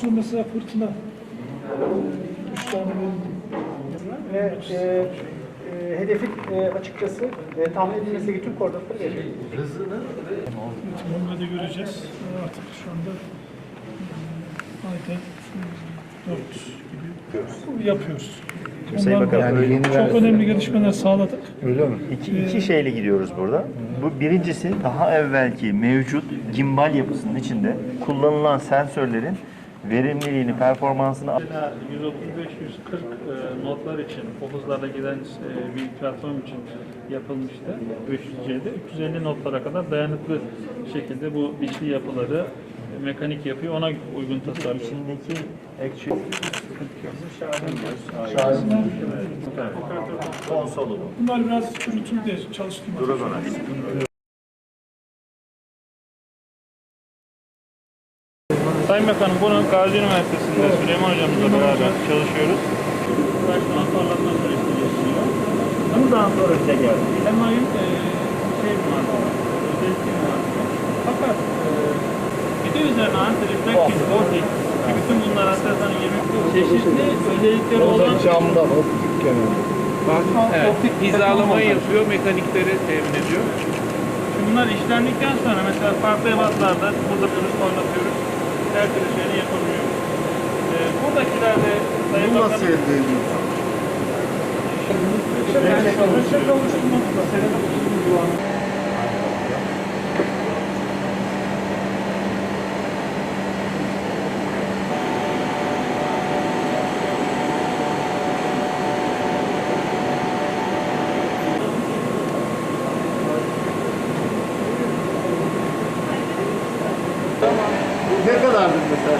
Samsun'da mesela fırtına üç tane verildi. Ve e, e, hedefin e, açıkçası e, tahmin edilmesi tüm koordinatları veriyor. Evet, Onu da göreceğiz. Artık şu anda e, ayda e, 4 gibi yapıyoruz. Bakanım, da yani yeni çok versiyon- önemli gelişmeler sağladık. Öyle mi? İki, iki şeyle gidiyoruz burada. Bu birincisi daha evvelki mevcut gimbal yapısının içinde kullanılan sensörlerin verimliliğini, performansını 135-140 e, notlar için, o hızlarla giden e, bir platform için yapılmıştı 500C'de. 350 notlara kadar dayanıklı şekilde bu biçli yapıları mekanik yapıyı ona uygun tasarlıyor. içindeki actual konsolu bu. Bunlar biraz çürütüldü de çalıştırmak. Sayın Bakanım bunu Gazi Üniversitesi'nde Süleyman Hocamızla beraber çalışıyoruz. Baştan parlatma süreci geçiyor. Buradan sonra bize geldi. Temayül e, şey marka, özellikle marka. Fakat e, bir de üzerine anti-reflective vortex ki bütün bunlar Aselsan'ın 20 çeşitli özellikleri olan Camdan optik kenarı. optik hizalamayı yapıyor, mekanikleri temin ediyor. Şimdi bunlar işlendikten sonra mesela farklı ebatlarda burada virüs parlatıyoruz. Her türlü şeyini yapabiliyoruz. E, buradakilerde Sayın Bakanım... elde ediyorsun? Ne kadardır mesela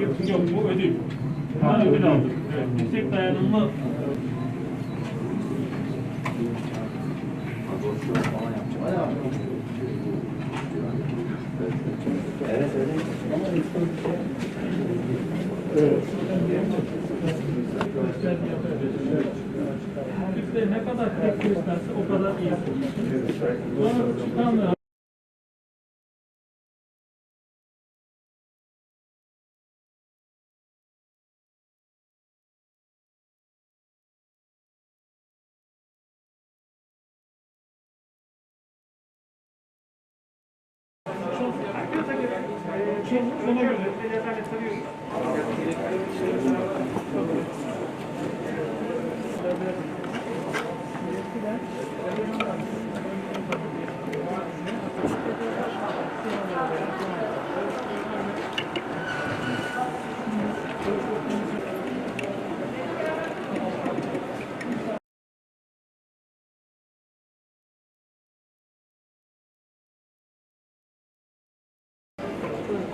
Yok, yok bu ödül. Ha, ödül aldık. Evet, yüksek dayanımlı Türkler ne kadar tek gösterse o kadar iyi. Sonra çıkan Ona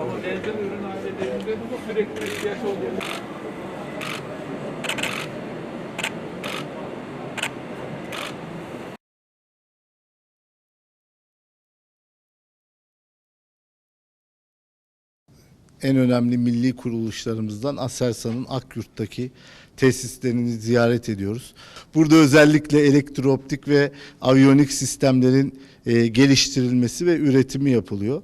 Ama benzer ürün ailelerinde sürekli ihtiyaç olduğunu en önemli milli kuruluşlarımızdan Aselsan'ın Akyurt'taki tesislerini ziyaret ediyoruz. Burada özellikle elektrooptik ve aviyonik sistemlerin e, geliştirilmesi ve üretimi yapılıyor.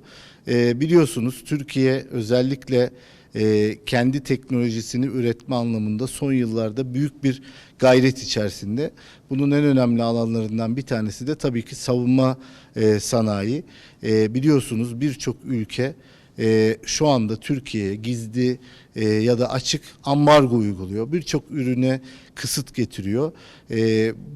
E, biliyorsunuz Türkiye özellikle e, kendi teknolojisini üretme anlamında son yıllarda büyük bir gayret içerisinde. Bunun en önemli alanlarından bir tanesi de tabii ki savunma e, sanayi. E, biliyorsunuz birçok ülke e, şu anda Türkiye'ye gizli e, ya da açık ambargo uyguluyor. Birçok ürüne kısıt getiriyor. E,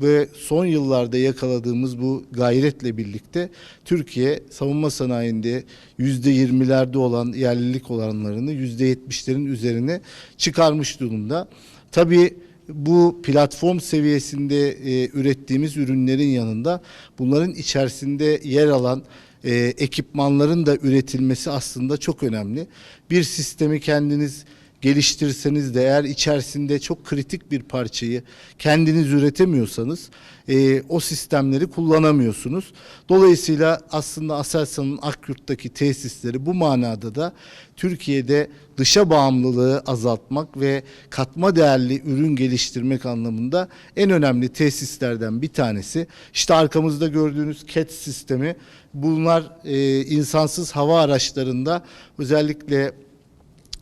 ve son yıllarda yakaladığımız bu gayretle birlikte Türkiye savunma sanayinde yüzde yirmilerde olan yerlilik oranlarını yüzde yetmişlerin üzerine çıkarmış durumda. Tabii bu platform seviyesinde e, ürettiğimiz ürünlerin yanında bunların içerisinde yer alan e, ekipmanların da üretilmesi aslında çok önemli. Bir sistemi kendiniz geliştirseniz de eğer içerisinde çok kritik bir parçayı kendiniz üretemiyorsanız e, o sistemleri kullanamıyorsunuz. Dolayısıyla aslında Aselsan'ın Akyurt'taki tesisleri bu manada da Türkiye'de dışa bağımlılığı azaltmak ve katma değerli ürün geliştirmek anlamında en önemli tesislerden bir tanesi. İşte arkamızda gördüğünüz CAT sistemi bunlar e, insansız hava araçlarında özellikle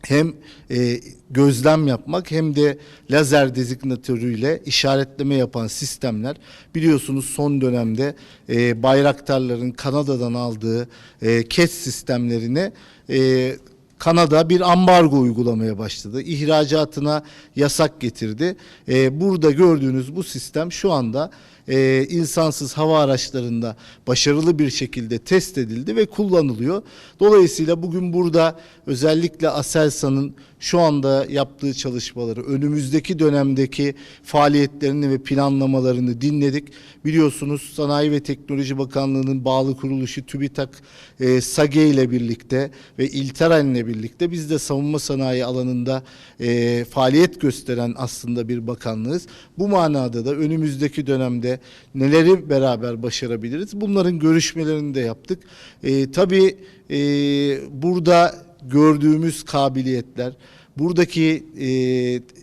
hem e, gözlem yapmak hem de lazer dezignatörüyle işaretleme yapan sistemler biliyorsunuz son dönemde e, bayraktarların Kanada'dan aldığı e, KES sistemlerine e, Kanada bir ambargo uygulamaya başladı. İhracatına yasak getirdi. E, burada gördüğünüz bu sistem şu anda e, insansız hava araçlarında başarılı bir şekilde test edildi ve kullanılıyor. Dolayısıyla bugün burada özellikle Aselsan'ın şu anda yaptığı çalışmaları, önümüzdeki dönemdeki faaliyetlerini ve planlamalarını dinledik. Biliyorsunuz Sanayi ve Teknoloji Bakanlığı'nın bağlı kuruluşu TÜBİTAK, e, SAGE ile birlikte ve İlteren ile birlikte biz de savunma sanayi alanında e, faaliyet gösteren aslında bir bakanlığız. Bu manada da önümüzdeki dönemde neleri beraber başarabiliriz? Bunların görüşmelerini de yaptık. E, tabii e, burada gördüğümüz kabiliyetler, buradaki e,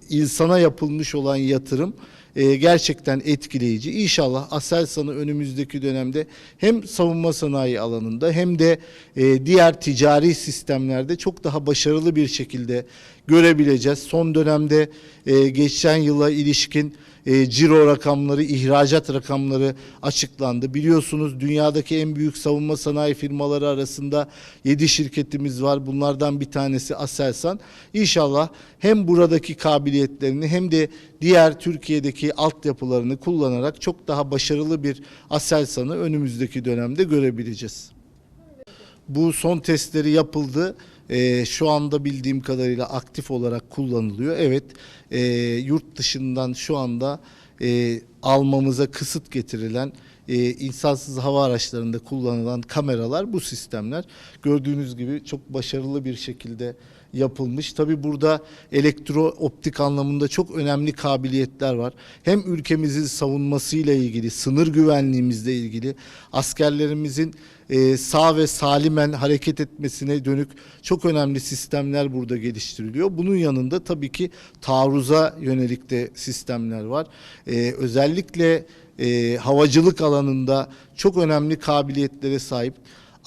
insana yapılmış olan yatırım e, gerçekten etkileyici. İnşallah Aselsan'ı önümüzdeki dönemde hem savunma sanayi alanında hem de e, diğer ticari sistemlerde çok daha başarılı bir şekilde görebileceğiz. Son dönemde e, geçen yıla ilişkin e, ciro rakamları, ihracat rakamları açıklandı. Biliyorsunuz dünyadaki en büyük savunma sanayi firmaları arasında 7 şirketimiz var. Bunlardan bir tanesi Aselsan. İnşallah hem buradaki kabiliyetlerini hem de diğer Türkiye'deki altyapılarını kullanarak çok daha başarılı bir Aselsan'ı önümüzdeki dönemde görebileceğiz. Bu son testleri yapıldı. Ee, şu anda bildiğim kadarıyla aktif olarak kullanılıyor. Evet, e, yurt dışından şu anda e, almamıza kısıt getirilen e, insansız hava araçlarında kullanılan kameralar bu sistemler. Gördüğünüz gibi çok başarılı bir şekilde yapılmış. Tabi burada elektro optik anlamında çok önemli kabiliyetler var. Hem ülkemizin savunmasıyla ilgili, sınır güvenliğimizle ilgili, askerlerimizin e, sağ ve salimen hareket etmesine dönük çok önemli sistemler burada geliştiriliyor. Bunun yanında tabii ki taarruza yönelik de sistemler var. E, özellikle e, havacılık alanında çok önemli kabiliyetlere sahip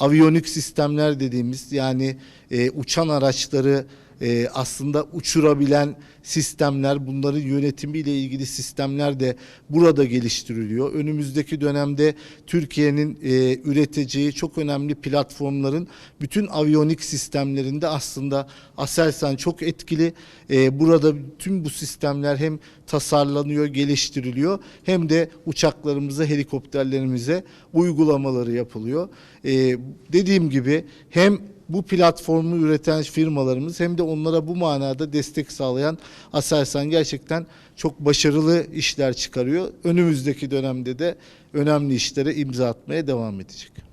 aviyonik sistemler dediğimiz yani e, uçan araçları e, aslında uçurabilen sistemler, bunların yönetimiyle ilgili sistemler de burada geliştiriliyor. Önümüzdeki dönemde Türkiye'nin e, üreteceği çok önemli platformların bütün aviyonik sistemlerinde aslında Aselsan çok etkili. E, burada tüm bu sistemler hem tasarlanıyor, geliştiriliyor hem de uçaklarımıza, helikopterlerimize uygulamaları yapılıyor. E, dediğim gibi hem bu platformu üreten firmalarımız hem de onlara bu manada destek sağlayan Aselsan gerçekten çok başarılı işler çıkarıyor. Önümüzdeki dönemde de önemli işlere imza atmaya devam edecek.